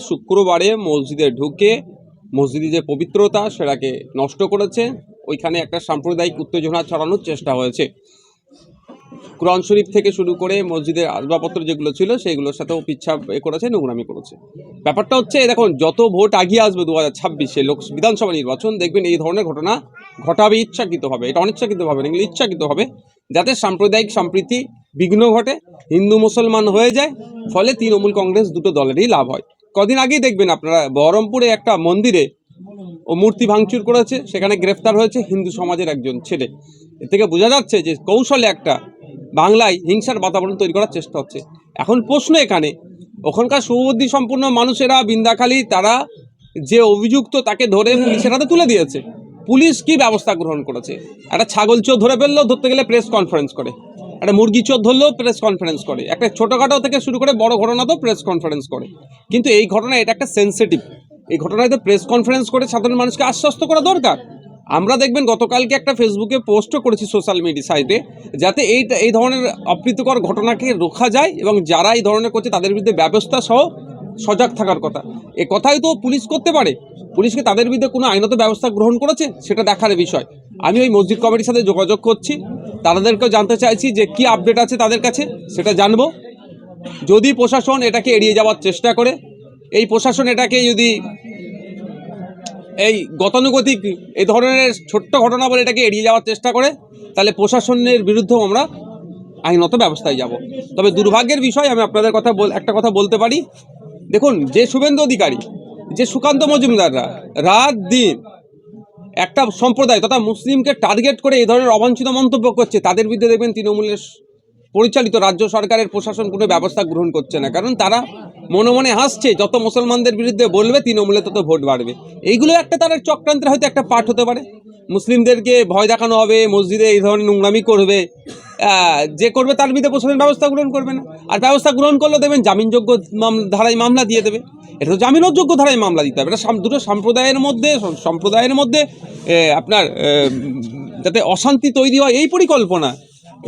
শুক্রবারে মসজিদে ঢুকে মসজিদে যে পবিত্রতা সেটাকে নষ্ট করেছে, ওইখানে একটা সাম্প্রদায়িক উত্তেজনা ছড়ানোর চেষ্টা হয়েছে। কোরআন শরীফ থেকে শুরু করে মসজিদের আসবাবপত্র যেগুলো ছিল, সেইগুলোর সাথেও পিচ্ছাপ এ করেছে, নোংরামি করেছে। ব্যাপারটা হচ্ছে, দেখুন, যত ভোট আগিয়ে আসবে দু হাজার ছাব্বিশে লোক বিধানসভা নির্বাচন, দেখবেন এই ধরনের ঘটনা ঘটাবে ইচ্ছাকৃতভাবে। এটা অনিচ্ছাকৃতভাবে না, এগুলো ইচ্ছাকৃতভাবে। যাতে সাম্প্রদায়িক সম্প্রীতি বিঘ্ন ঘটে, হিন্দু মুসলমান হয়ে যায়, ফলে তৃণমূল কংগ্রেস দুটো দলেরই লাভ হয়। কদিন আগেই দেখবেন আপনারা, বহরমপুরে একটা মন্দিরে ও মূর্তি ভাঙচুর করেছে, সেখানে গ্রেফতার হয়েছে হিন্দু সমাজের একজন ছেলে। এর থেকে বোঝা যাচ্ছে যে কৌশলে একটা বাংলায় হিংসার বাতাবরণ তৈরি করার চেষ্টা হচ্ছে। এখন প্রশ্ন এখানে, ওখানকার শুভবুদ্ধি সম্পূর্ণ মানুষেরা বিন্দাখালী, তারা যে অভিযুক্ত তাকে ধরে পুলিশের হাতে তুলে দিয়েছে, পুলিশ কি ব্যবস্থা গ্রহণ করেছে? একটা ছাগল চোর ধরে ফেললেও ধরতে গেলে প্রেস কনফারেন্স করে। একটা মুরগি চোর ধরলেও প্রেস কনফারেন্স করে। একটা ছোটোখাটো থেকে শুরু করে বড় ঘটনাতেও প্রেস কনফারেন্স করে। কিন্তু এই ঘটনা এটা একটা সেন্সিটিভ এই ঘটনায় তো প্রেস কনফারেন্স করে সাধারণ মানুষকে আশ্বস্ত করা দরকার। আমরা দেখবেন গতকালকে একটা ফেসবুকে পোস্টও করেছি সোশ্যাল মিডিয়া সাইটে যাতে এই এই ধরনের অপ্রীতিকর ঘটনাকে রোখা যায় এবং যারা এই ধরনের করছে তাদের বিরুদ্ধে ব্যবস্থা সহ সজাগ থাকার কথা। এ কথাই তো পুলিশ করতে পারে। পুলিশকে তাদের বিরুদ্ধে কোনো আইনত ব্যবস্থা গ্রহণ করেছে, সেটা দেখার বিষয়। আমি ওই মসজিদ কমিটির সাথে যোগাযোগ করছি। তাদেরকেও জানতে চাইছি যে কি আপডেট আছে তাদের কাছে, সেটা জানব। যদি প্রশাসন এটাকে এড়িয়ে যাওয়ার চেষ্টা করে, এই প্রশাসন এটাকে যদি এই গতানুগতিক এই ধরনের ছোট্ট ঘটনা বলে এটাকে এড়িয়ে যাওয়ার চেষ্টা করে, তাহলে প্রশাসনের বিরুদ্ধেও আমরা আইনত ব্যবস্থায় যাব। তবে দুর্ভাগ্যের বিষয়, আমি আপনাদের কথা একটা কথা বলতে পারি। দেখুন, যে শুভেন্দু অধিকারী, যে সুকান্ত মজুমদাররা রাত দিন একটা সম্প্রদায় তথা মুসলিমকে টার্গেট করে এই ধরনের অবাঞ্ছিত মন্তব্য করছে, তাদের বিরুদ্ধে দেখবেন তৃণমূলের পরিচালিত রাজ্য সরকারের প্রশাসন কোনো ব্যবস্থা গ্রহণ করছে না। কারণ তারা মনে মনে হাসছে, যত মুসলমানদের বিরুদ্ধে বলবে তৃণমূলে তত ভোট বাড়বে। এইগুলো একটা তারা চক্রান্তের হয়তো একটা পাঠ হতে পারে। মুসলিমদেরকে ভয় দেখানো হবে, মসজিদে এই ধরনের নোংরামি করবে যে করবে তার বিরুদ্ধে প্রশাসন ব্যবস্থা গ্রহণ করবে না। আর ব্যবস্থা গ্রহণ করলে দেবেন, জামিনযোগ্য ধারায় মামলা দিয়ে দেবে। এটা তো জামিনযোগ্য ধারায় মামলা দিতে হবে। এটা দুটো সম্প্রদায়ের মধ্যে সম্প্রদায়ের মধ্যে আপনার যাতে অশান্তি তৈরি হয়, এই পরিকল্পনা।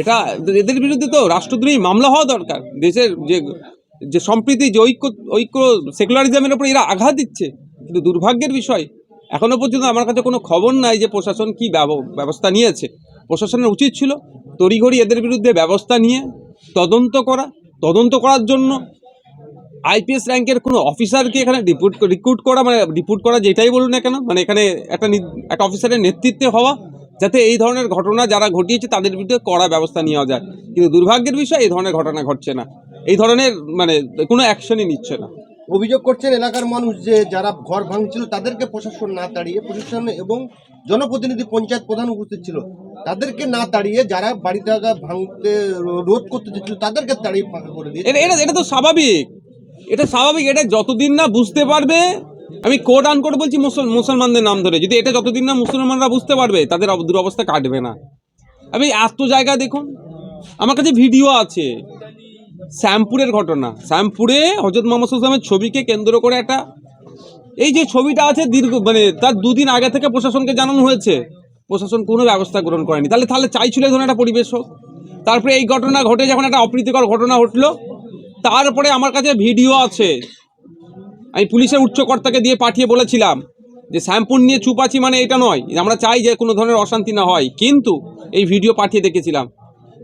এটা এদের বিরুদ্ধে তো রাষ্ট্রদ্রোহী মামলা হওয়া দরকার। দেশের যে যে সম্প্রীতি, যে ঐক্য ঐক্য, সেকুলারিজমের ওপর এরা আঘাত দিচ্ছে। কিন্তু দুর্ভাগ্যের বিষয় এখনও পর্যন্ত আমার কাছে কোনো খবর নাই যে প্রশাসন কি ব্যব- ব্যবস্থা নিয়েছে। প্রশাসনের উচিত ছিল তড়িঘড়ি এদের বিরুদ্ধে ব্যবস্থা নিয়ে তদন্ত করা। তদন্ত করার জন্য আইপিএস র্যাঙ্কের কোনো অফিসারকে এখানে রিপোর্ট, রিক্রুট করা মানে রিপোর্ট করা যেটাই বলুন না কেন মানে এখানে একটা একটা অফিসারের নেতৃত্বে হওয়া, যাতে এই ধরনের ঘটনা যারা ঘটিয়েছে তাদের বিরুদ্ধে কড়া ব্যবস্থা নেওয়া যায়। কিন্তু দুর্ভাগ্যের বিষয়, এই ধরনের ঘটনা ঘটছে না। এই ধরনের মানে কোনো অ্যাকশনই নিচ্ছে না। অভিযোগ করছেন এলাকার মানুষ যে যারা ঘর ভাঙছিল তাদেরকে প্রশাসন না তাড়িয়ে প্রশাসন এবং জনপ্রতিনিধি পঞ্চায়েত প্রধান উপস্থিত ছিল। তাদেরকে না তাড়িয়ে যারা বাড়ি থাকা ভাঙতে রোধ করতে চেয়েছিল তাদেরকে তাড়িয়ে ফাঁকা করে দিয়ে এটা এটা তো স্বাভাবিক। এটা স্বাভাবিক, এটা যতদিন না বুঝতে পারবে, আমি কোড আন করে বলছি মুসল- মুসলমানদের নাম ধরে, যদি এটা যতদিন না মুসলমানরা বুঝতে পারবে, তাদের দুরবস্থা কাটবে না। আমি এত জায়গা দেখুন, আমার কাছে ভিডিও আছে। শ্যামপুরের ঘটনা। শ্যামপুরে হজরত মোহাম্মদ ছবিকে কেন্দ্র করে একটা এই যে ছবিটা আছে দীর্ঘ মানে তার দুদিন আগে থেকে প্রশাসনকে জানানো হয়েছে। প্রশাসন কোনো ব্যবস্থা গ্রহণ করেনি। তাহলে তাহলে চাইছিল এই ধরনের একটা পরিবেশ হোক। তারপরে এই ঘটনা ঘটে যখন একটা অপ্রীতিকর ঘটনা ঘটলো, তারপরে আমার কাছে ভিডিও আছে। আমি পুলিশের উচ্চকর্তাকে দিয়ে পাঠিয়ে বলেছিলাম যে শ্যাম্পুর নিয়ে চুপ আছি মানে এটা নয়, আমরা চাই যে কোনো ধরনের অশান্তি না হয়। কিন্তু এই ভিডিও পাঠিয়ে দেখেছিলাম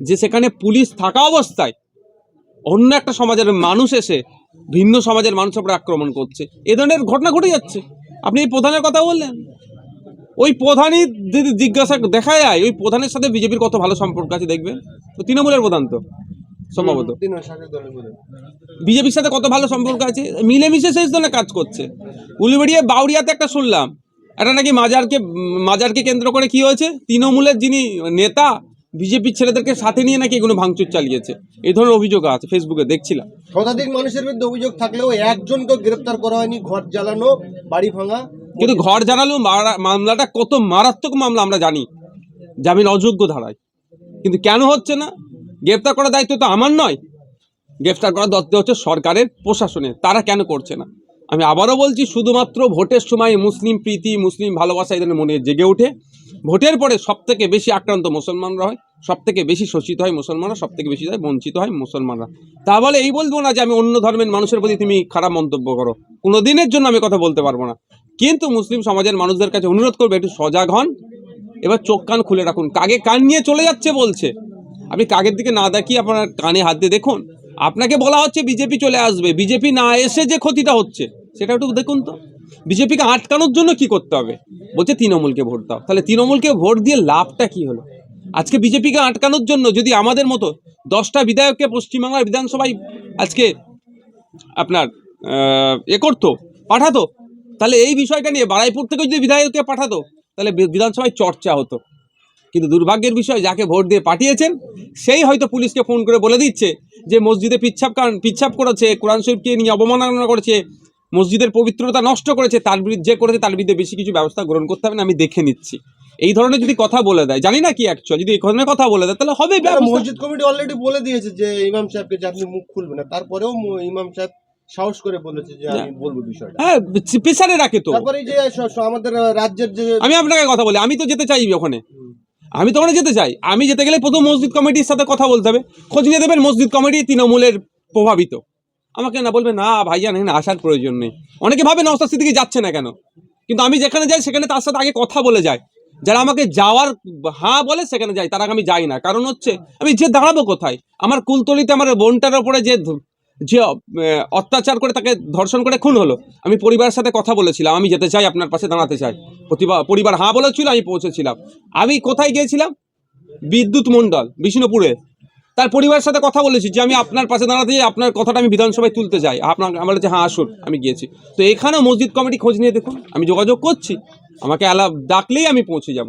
যে সেখানে পুলিশ থাকা অবস্থায় অন্য একটা সমাজের মানুষ এসে ভিন্ন সমাজের মানুষের উপরে আক্রমণ করছে। এ ধরনের ঘটনা ঘটে যাচ্ছে। আপনি এই প্রধানের কথা বললেন। ওই প্রধানই যদি জিজ্ঞাসা দেখা যায় ওই প্রধানের সাথে বিজেপির কত ভালো সম্পর্ক আছে দেখবেন? তো তৃণমূলের প্রধান তো সম্ভবত। বিজেপির সাথে কত ভালো সম্পর্ক আছে? মিলেমিশে শেষ ধরনের কাজ করছে। উলবেড়িয়ে বাউরিয়াতে একটা শুনলাম। একটা নাকি মাজারকে মাজারকে কেন্দ্র করে কি হয়েছে? তৃণমূলের যিনি নেতা বিজেপির ছেলেদেরকে সাথে নিয়ে নাকি এগুলো ভাঙচুর চালিয়েছে? এই ধরনের অভিযোগ আছে ফেসবুকে দেখছিলাম। শতাধিক মানুষের বিরুদ্ধে অভিযোগ থাকলেও একজনকে গ্রেপ্তার করা হয়নি ঘর জ্বালানো বাড়ি ভাঙা। কিন্তু ঘর জানালেও মামলাটা কত মারাত্মক মামলা আমরা জানি জামিন অযোগ্য ধারায়। কিন্তু কেন হচ্ছে না? গ্রেপ্তার করার দায়িত্ব তো আমার নয়। গ্রেফতার করার দায়িত্ব হচ্ছে সরকারের প্রশাসনের। তারা কেন করছে না? আমি আবারও বলছি শুধুমাত্র ভোটের সময় মুসলিম প্রীতি মুসলিম ভালোবাসা এদের মনে জেগে ওঠে। ভোটের পরে সব থেকে বেশি আক্রান্ত মুসলমানরা হয় সব থেকে বেশি শোষিত হয় মুসলমানরা সব থেকে বেশি হয় বঞ্চিত হয় মুসলমানরা। তা বলে এই বলব না যে আমি অন্য ধর্মের মানুষের প্রতি তুমি খারাপ মন্তব্য করো। কোনো দিনের জন্য আমি কথা বলতে পারব না। কিন্তু মুসলিম সমাজের মানুষদের কাছে অনুরোধ করবে, একটু সজাগ হন। এবার চোখ কান খুলে রাখুন। কাগে কান নিয়ে চলে যাচ্ছে বলছে? আপনি কাগের দিকে না দেখিয়ে আপনার কানে হাত দিয়ে দেখুন। আপনাকে বলা হচ্ছে বিজেপি চলে আসবে। বিজেপি না এসে যে ক্ষতিটা হচ্ছে, সেটা একটু দেখুন তো। বিজেপিকে আটকানোর জন্য কি করতে হবে? বলছে তৃণমূলকে ভোট দাও। তাহলে তৃণমূলকে ভোট দিয়ে লাভটা কি হলো? আজকে বিজেপিকে আটকানোর জন্য যদি আমাদের মতো দশটা বিধায়ককে পশ্চিমবাংলার বিধানসভায় আজকে আপনার এ করতো, পাঠাতো, তাহলে এই বিষয়টা নিয়ে বারাইপুর থেকে যদি বিধায়ককে পাঠাতো, তাহলে বিধানসভায় চর্চা হতো। কিন্তু দুর্ভাগ্যের বিষয়, যাকে ভোট দিয়ে পাঠিয়েছেন, সেই হয়তো পুলিশকে ফোন করে বলে দিচ্ছে যে মসজিদে পিচ্ছাপ পিচ্ছাপ করেছে, কোরআন শরীফকে নিয়ে অবমাননা করেছে মসজিদের পবিত্রতা নষ্ট করেছে তার বিরুদ্ধে যে করেছে তার বিরুদ্ধে বেশি কিছু ব্যবস্থা গ্রহণ করতে হবে না আমি দেখে নিচ্ছি। এই ধরনের যদি কথা বলে দেয় জানি না কি অ্যাকচুয়াল যদি এই ধরনের কথা বলে দেয় তাহলে হবে মসজিদ কমিটি অলরেডি বলে দিয়েছে যে ইমাম সাহেবকে যে আপনি মুখ খুলবেন না তারপরেও ইমাম সাহেব সাহস করে বলেছে যে আমি বলব বিষয়টা। হ্যাঁ পেছারে রাখে তো। তারপরে যে আমাদের রাজ্যের যে আমি আপনাকে কথা বলি আমি তো যেতে চাই ওখানে। আমি তো ওখানে যেতে চাই। আমি যেতে গেলে প্রথম মসজিদ কমিটির সাথে কথা বলতে হবে। খোঁজ নিয়ে দেবেন মসজিদ কমিটি তৃণমূলের প্রভাবিত। আমাকে না বলবে, না ভাইজান এখানে আসার প্রয়োজন নেই। অনেকে ভাবে নওস্তার সিদ্দিকি যাচ্ছে না কেন? কিন্তু আমি যেখানে যাই, সেখানে তার সাথে আগে কথা বলে যায়। যারা আমাকে যাওয়ার হ্যাঁ বলে, সেখানে যাই, তার আগে আমি যাই না। কারণ হচ্ছে, আমি যে দাঁড়াবো কোথায়? আমার কুলতলিতে আমার বোনটার ওপরে যে যে অত্যাচার করে তাকে ধর্ষণ করে খুন হলো, আমি পরিবারের সাথে কথা বলেছিলাম, আমি যেতে চাই, আপনার পাশে দাঁড়াতে চাই। প্রতিবার, পরিবার হ্যাঁ বলেছিল, আমি পৌঁছেছিলাম। আমি কোথায় গিয়েছিলাম? বিদ্যুৎ মণ্ডল, বিষ্ণুপুরে। তার পরিবারের সাথে কথা বলেছি যে আমি আপনার পাশে দাঁড়াতে চাই আপনার কথাটা আমি বিধানসভায় তুলতে চাই আপনার আমার বলেছে হ্যাঁ আসুন আমি গিয়েছি। তো এখানেও মসজিদ কমিটি খোঁজ নিয়ে দেখুন আমি যোগাযোগ করছি। আমাকে আলা ডাকলেই আমি পৌঁছে যাব।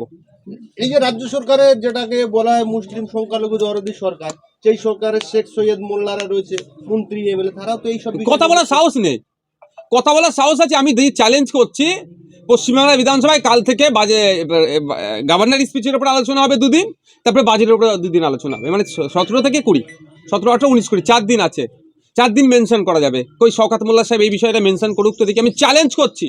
এই যে রাজ্য সরকারের যেটাকে বলা হয় মুসলিম সংখ্যালঘু দরদি সরকার সেই সরকারের শেখ সৈয়দ মোল্লারা রয়েছে মন্ত্রী এমএলএ তারাও তো এইসব কথা বলার সাহস নেই। কথা বলার সাহস আছে আমি চ্যালেঞ্জ করছি পশ্চিমবাংলা বিধানসভায় কাল থেকে বাজে গভর্নর স্পিচের উপর আলোচনা হবে দুদিন, তারপরে বাজেটের উপর দুদিন আলোচনা হবে। মানে সতেরো থেকে কুড়ি, সতেরো, আঠারো, উনিশ, কুড়ি, চার দিন আছে। চার দিন মেনশন করা যাবে। কই শওকাত মোল্লা সাহেব এই বিষয়টা মেনশন করুক তো দেখি। আমি চ্যালেঞ্জ করছি।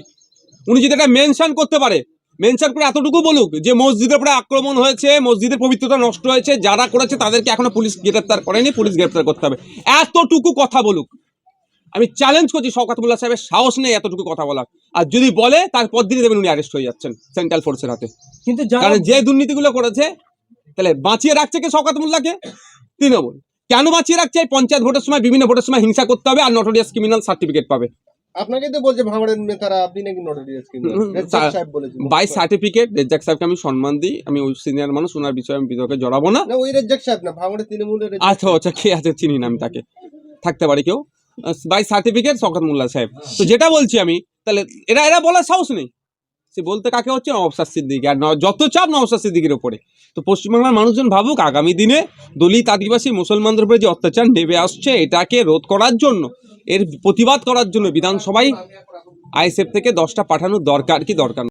উনি যদি এটা মেনশন করতে পারে মেনশন করে এতটুকু বলুক যে মসজিদের উপরে আক্রমণ হয়েছে, মসজিদের পবিত্রতা নষ্ট হয়েছে, যারা করেছে তাদেরকে এখনও পুলিশ গ্রেপ্তার করেনি, পুলিশ গ্রেপ্তার করতে হবে। এতটুকু কথা বলুক। আমি চ্যালেঞ্জ করছি শওকাত মোল্লা সাহেবের সাহস নেই এতটুকু কথা বলার। আর যদি বলে তারপর দিনই দেবেন উনি অ্যারেস্ট হয়ে যাচ্ছেন সেন্ট্রাল ফোর্সের হাতে। কিন্তু কারণ যে দুর্নীতিগুলো করেছে তাহলে বাঁচিয়ে রাখছে কে শওকাত মোল্লাকে? তৃণমূল। কেন বাঁচিয়ে রাখছে? এই পঞ্চায়েত ভোটের সময় বিভিন্ন ভোটের সময় হিংসা করতে হবে আর নটোরিয়াস ক্রিমিনাল সার্টিফিকেট পাবে। আপনাকে তো বলছে ভাঙড়ের নেতারা আপনি নাকি নটোরিয়াস বাই সার্টিফিকেট রেজ্জাক সাহেবকে আমি সম্মান দিই আমি ওই সিনিয়র মানুষ ওনার বিষয়ে আমি বিতর্কে জড়াবো না। না ওই রেজ্জাক সাহেব না ভাঙড়ের তৃণমূলের আচ্ছা আচ্ছা কে আছে চিনি না আমি তাকে। থাকতে পারি কেউ? বাই সার্টিফিকেট শকত মোল্লা সাহেব। তো যেটা বলছি আমি, তাহলে এরা এরা বলার সাহস নেই। সে বলতে কাকে হচ্ছে? নবসার সিদ্দিকি। আর যত চাপ নবসার সিদ্দিকির ওপরে তো পশ্চিমবাংলার মানুষজন ভাবুক, আগামী দিনে দলিত, আদিবাসী, মুসলমানদের উপরে যে অত্যাচার নেমে আসছে, এটাকে রোধ করার জন্য, এর প্রতিবাদ করার জন্য বিধানসভায় আইএসএফ থেকে দশটা পাঠানোর দরকার কি দরকার?